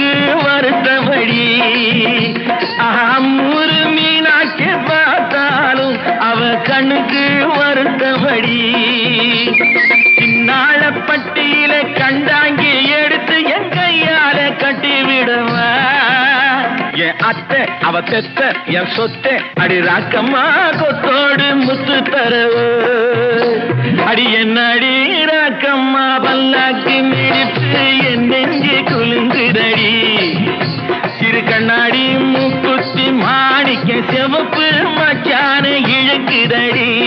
கண்ணுக்கு வருத்தபடி ஆமூர் மீனாட்சி பார்த்தாலும் அவ கண்ணுக்கு வருத்தபடி சின்னாள பட்டியல கண்டாங்கி எடுத்து என் கையால கட்டி விடுவா என் அத்தை அவ பெத்த என் சொத்தை அடி ராக்கம்மா கொத்தோடு முத்து தரவு. அடி என்ன அடி ராக்கம்மா பல்லாக்கி மிடித்து என்ன மூக்குத்தி மாணிக்க செவப்பு மச்சான இழுக்குதடி.